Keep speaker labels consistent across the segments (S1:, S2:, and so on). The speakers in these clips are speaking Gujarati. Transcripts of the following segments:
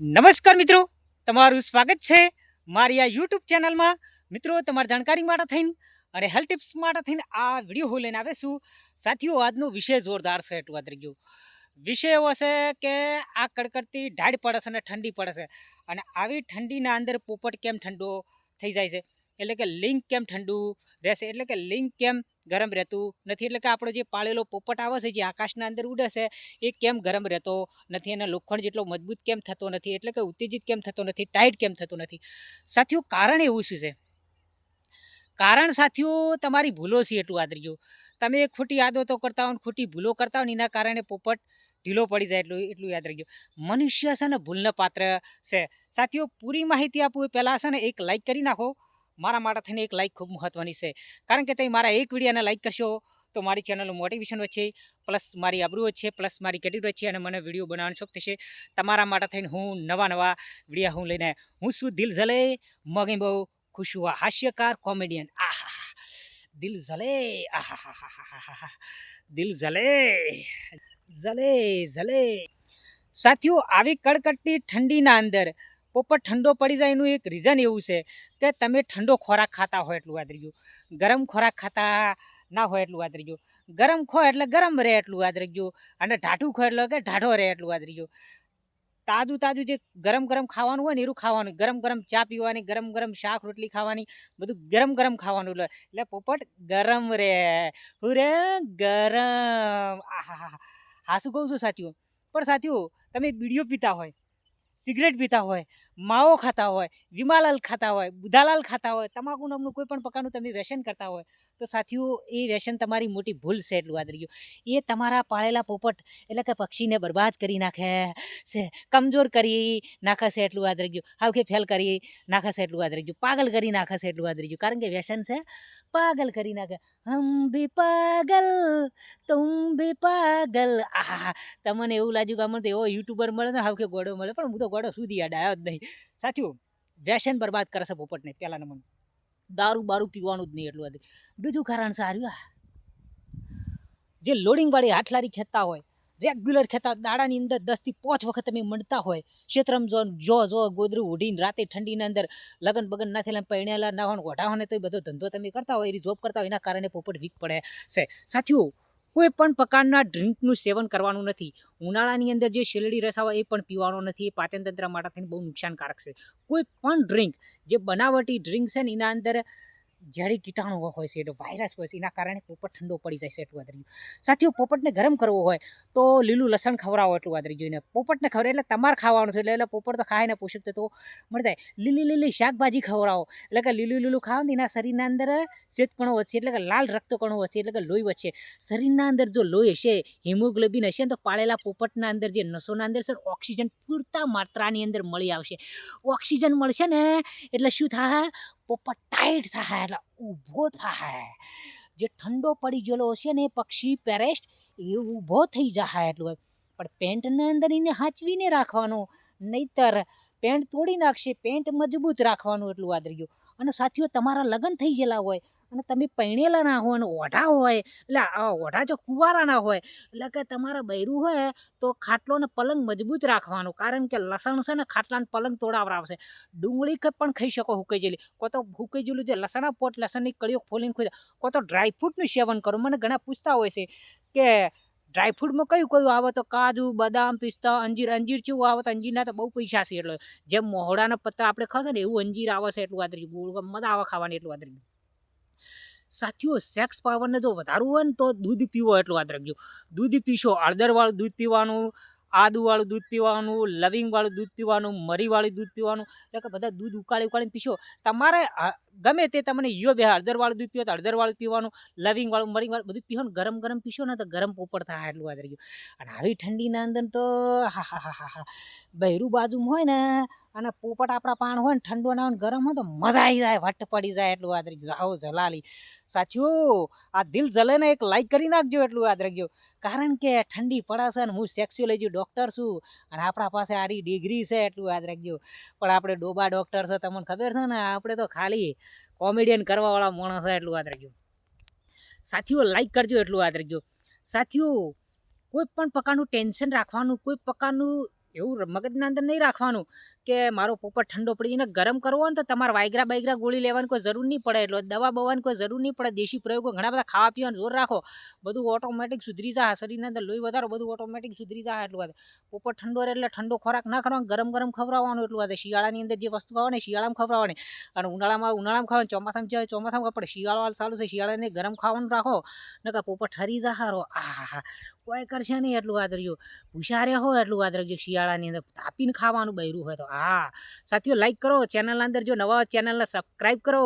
S1: નમસ્કાર મિત્રો, તમારું સ્વાગત છે મારી આ યુટ્યુબ ચેનલમાં. મિત્રો, તમારી જાણકારી માટે થઈને અને હેલ્થ ટિપ્સ માટે થઈને આ વીડિયો હું લઈને આવે સાથીઓ, આજનો વિષય જોરદાર છે, એટલું આદરી ગયું વિષય એવો છે કે આ કડકડતી ઢાળ પડે છે અને ઠંડી પડે છે. અને આવી ઠંડીના અંદર પોપટ કેમ ઠંડો થઈ જાય છે? એટલે કે લિંક કેમ ઠંડુ રહેશે? એટલે કે લિંક કેમ ગરમ રહેતું નથી. એટલે કે આપણો જે પાળેલો પોપટ આવે છે, જે આકાશના અંદર ઉડે છે, એ કેમ ગરમ રહેતો નથી અને લોખંડ જેટલો મજબૂત કેમ થતો નથી, એટલે કે ઉત્તેજિત કેમ થતો નથી, ટાઈટ કેમ થતો નથી. સાથીઓ, કારણ એવું શું છે? કારણ સાથીઓ, તમારી ભૂલો છે એટલું આદરી ગયું. તમે ખોટી આદતો કરતા હો ખોટી ભૂલો કરતા હો એના કારણે પોપટ ઢીલો પડી જાય એટલું એટલું યાદ રાખજો. મનુષ્ય છે ને ભૂલને પાત્ર છે. સાથીઓ, પૂરી માહિતી આપવું એ પહેલાં છે ને એક લાઈક કરી નાખો. મારા માટે થઈને એક લાઇક ખૂબ મહત્ત્વની છે. કારણ કે તમે મારા એક વિડીયોને લાઈક કરશો તો મારી ચેનલનું મોટિવેશન વધશે પ્લસ મારી આબરૂ વધશે પ્લસ મારી કેટેગરી વધશે અને મને વીડિયો બનાવવાનો શોખ થશે. તમારા માટે થઈને હું નવા નવા વિડીયા હું લઈને હું શું દિલ જલે, મગે બહુ ખુશ હુઆ હાસ્યકાર કોમેડિયન આહા દિલ જલે આહા દિલ જલે જલે જલે. સાથીઓ, આવી કડકડતી ઠંડીના અંદર પોપટ ઠંડો પડી જાય એનું એક રીઝન એવું છે કે તમે ઠંડો ખોરાક ખાતા હોય એટલું રહીજો ગરમ ખોરાક ખાતા ના હોય એટલું રહીજો ગરમ ખો એટલે ગરમ રહે એટલું રહીજો અને ઢાઢું ખો એટલે કે ઢાઢો રહે એટલું રહીજો તાજું તાજું જે ગરમ ગરમ ખાવાનું હોય ને એવું ખાવાનું, ગરમ ગરમ ચા પીવાની, ગરમ ગરમ શાક રોટલી ખાવાની, બધું ગરમ ગરમ ખાવાનું એટલે એટલે પોપટ ગરમ રહે. હું રે ગરમ. આહા હા શું કહું છું સાથીઓ પણ સાથીઓ તમે બીડીઓ પીતા હોય સિગરેટ પીતા હોય માવો ખાતા હોય, વિમાલાલ ખાતા હોય, બુધાલાલ ખાતા હોય, તમાકુ નામનું કોઈ પણ પ્રકારનું તમે વ્યસન કરતા હોય, તો સાથીઓ, એ વ્યસન તમારી મોટી ભૂલ છે એટલું યાદ રહ્યું એ તમારા પાળેલા પોપટ, એટલે કે પક્ષીને બરબાદ કરી નાખે છે, કમજોર કરી નાખે છે એટલું યાદ રહ્યું હાવ કે ફેલ કરી નાખે છે એટલું યાદ રહ્યું પાગલ કરી નાખે છે એટલું યાદ રહ્યું કારણ કે વ્યસન છે, પાગલ કરી નાખે. હમ ભી પાગલ, તુમ ભી પાગલ. આહા તમને એવું લાગ્યું કે અમને તો એવો યુટ્યુબર મળે ને, હાવ કે ગોડો મળે. પણ હું તો ગોડો સુધી યાદ આવ્યો જ નહીં. સાચું વ્યસન બરબાદ કરે પોપટને પહેલાં નંબર દારૂ બારૂ પીવાનું જ નહીં એટલું હતું બીજું કારણ સારું આ જે લોડિંગવાળી હાથલારી ખેતા હોય રેગ્યુલર ખેતા દાડાની અંદર દસથી પાંચ વખત તમે મળતા હોય ક્ષેત્રમ જો જો જો, ગોદરું ઉડીને રાતે ઠંડીના અંદર લગન બગન ના થયેલા પૈણેલા ના હોય હોય તો બધો ધંધો તમે કરતા હોય એ જોબ કરતા હોય, એના કારણે પોપટ વીક પડે છે. સાથીઓ કોઈ પણ પ્રકારના ડ્રિંકનું સેવન કરવાનું નથી. ઉનાળાની અંદર જે શેલડી રસ આવે એ પણ પીવાનો નથી. એ પાચનતંત્ર માટે થઈને બહુ નુકસાનકારક છે. કોઈ પણ ડ્રિંક, જે બનાવટી ડ્રિંક છે ને એના અંદર ઝેરી કીટાણુ હોય છે, એટલે વાયરસ હોય છે, એના કારણે પોપટ ઠંડો પડી જાય છે એટલું વાદરી સાથીઓ, પોપટને ગરમ કરવો હોય તો લીલું લસણ ખવડાવો એટલું વાદરી જોઈને પોપટને ખવડાવે, એટલે તમારે ખાવાનું છે, એટલે એટલે પોપટ તો ખાય ને પોષક તો મળી જાય. લીલી લીલી શાકભાજી ખવડાવો, એટલે કે લીલું લીલું ખાવ ને એના શરીરના અંદર ચેતકણો વધશે એટલે કે લાલ રક્તકણો વધશે એટલે કે લોહી વધશે શરીરના અંદર જો લોહી હશે, હિમોગ્લોબિન હશે ને તો પાળેલા પોપટના અંદર જે નસોના અંદર સર ઓક્સિજન પૂરતા માત્રાની અંદર મળી આવશે. ઓક્સિજન મળશે ને, એટલે શું થાય પોપટ ટાઈટ થાય એટલે ઊભો થાય. જે ઠંડો પડી ગયેલો હશે ને એ પક્ષી પેરેસ્ટ એ ઊભો થઈ જાય એટલું પણ પેન્ટના અંદર એને હાંચવીને રાખવાનો, નહીતર પેન્ટ તોડી નાખશે, પેન્ટ મજબૂત રાખવાનું એટલું યાદ રહ્યું અને સાથીઓ, તમારા લગ્ન થઈ ગયેલા હોય અને તમે પૈણેલા ના હોય અને ઓઢા હોય, એટલે ઓઢા જો કુંવારા ના હોય, એટલે કે તમારા બૈરું હોય તો ખાટલો ને પલંગ મજબૂત રાખવાનું, કારણ કે લસણ છે ને ખાટલાને પલંગ તોડાવરાવશે ડુંગળી પણ ખાઈ શકો હુકાઈ જેલી. કો તો હુકાઈ જેલું જે લસણા પોટ લસણની કળીઓ ફોલીને ખોઈ કો તો ડ્રાયફ્રૂટનું સેવન કરો. મને ઘણા પૂછતા હોય છે કે ડ્રાયફ્રૂટમાં કયું કયું આવે? તો કાજુ, બદામ, પિસ્તા, અંજીર. અંજીર જેવું આવે તો અંજીરના તો બહુ પૈસા છે એટલે. જેમ મોહડાના પત્તા આપણે ખાશે ને એવું અંજીર આવે છે એટલું આદરી. ગોળ મજા આવે ખાવાની એટલું આદરી. સાથીઓ સેક્સ પાવરને જો વધારવું હોય ને તો દૂધ પીવો એટલું યાદ રાખજો. દૂધ પીશો, હળદરવાળું દૂધ પીવાનું, આદુવાળું દૂધ પીવાનું, લવિંગવાળું દૂધ પીવાનું, મરીવાળું દૂધ પીવાનું, એટલે કે બધા દૂધ ઉકાળી ઉકાળીને પીશો. તમારે ગમે તે તમને યો બે હળદરવાળું દૂધ પીવો તો હળદરવાળું પીવાનું, લવિંગવાળું, મરીવાળું બધું પીવાનું ગરમ ગરમ પીશો ને તો ગરમ પોપડ થાય એટલું યાદ ગયું અને આવી ઠંડીના અંદર તો હા હા હા હા હા બહેરું બાજુમાં હોય ને, અને પોપટ આપણા પાણ હોય ને ઠંડો ના હોય ને ગરમ હોય તો મજા આવી જાય, વટ પડી જાય એટલું યાદ રહી જાઓ, જલાલી. સાચું, આ દિલ જલેને એક લાઈક કરી નાખજો એટલું યાદ રાખજો. કારણ કે ઠંડી પડાશે ને, હું સેક્સ્યુલોજી ડૉક્ટર છું અને આપણા પાસે આરી ડિગ્રી છે એટલું યાદ રાખજો. પણ આપણે ડોબા ડૉક્ટર છે, તમને ખબર છે ને, આપણે તો ખાલી કોમેડિયન કરવાવાળા માણસ છે એટલું યાદ રાખજો. સાથીઓ લાઈક કરજો એટલું યાદ રાખજો. સાથીઓ, કોઈ પણ પ્રકારનું ટેન્શન રાખવાનું, કોઈ પ્રકારનું એવું મગજના અંદર નહીં રાખવાનું કે મારો પોપટ ઠંડો પડી એને ગરમ કરવો ને તો તમારે વાયગ્રા બાયગ્રા ગોળી લેવાની કોઈ જરૂર નહીં પડે. એટલે દવા બવાની કોઈ જરૂર નહીં પડે. દેશી પ્રયોગો ઘણા બધા ખાવા પીવાનું જોર રાખો. બધું ઓટોમેટિક સુધરી જાય શરીરના અંદર લોહી વધારો, બધું ઓટોમેટિક સુધરી જાય એટલું વાત પોપટ ઠંડો રહે એટલે ઠંડો ખોરાક ના કરવાનો ગરમ ગરમ ખવડાવવાનું એટલું વાત શિયાળાની અંદર જે વસ્તુ ખાવાની શિયાળામાં ખવડાવવાની. અને ઉનાળામાં ઉનાળામાં ખાવાનું ચોમાસામાં જાય ચોમાસામાં પણ શિયાળો સારું છે. શિયાળાને ગરમ ખાવાનું રાખો. નકા પોપટ ઠરી જહારો આહા કોઈ કરશે નહીં એટલું વાત રહ્યું હુશારે હોય એટલું વાત રાખજો શિયાળાની અંદર તાપીને ખાવાનું બૈરું હોય તો, હા. સાથીઓ લાઈક કરો. ચેનલના અંદર જો નવા ચેનલને સબસ્ક્રાઈબ કરો.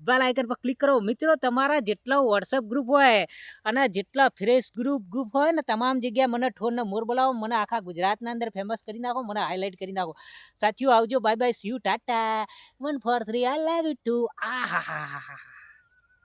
S1: બેલ આઇકન પર ક્લિક કરો. મિત્રો, તમારા જેટલા વોટ્સઅપ ગ્રુપ હોય અને જેટલા ફ્રેશ ગ્રુપ ગ્રુપ હોય ને તમામ જગ્યાએ મને ઠોરને મોર બોલાવો. મને આખા ગુજરાતના અંદર ફેમસ કરી નાખો, મને હાઇલાઇટ કરી નાખો. સાથીઓ, આવજો. Bye bye see you tata one four three I love you too આ હા હા હા હા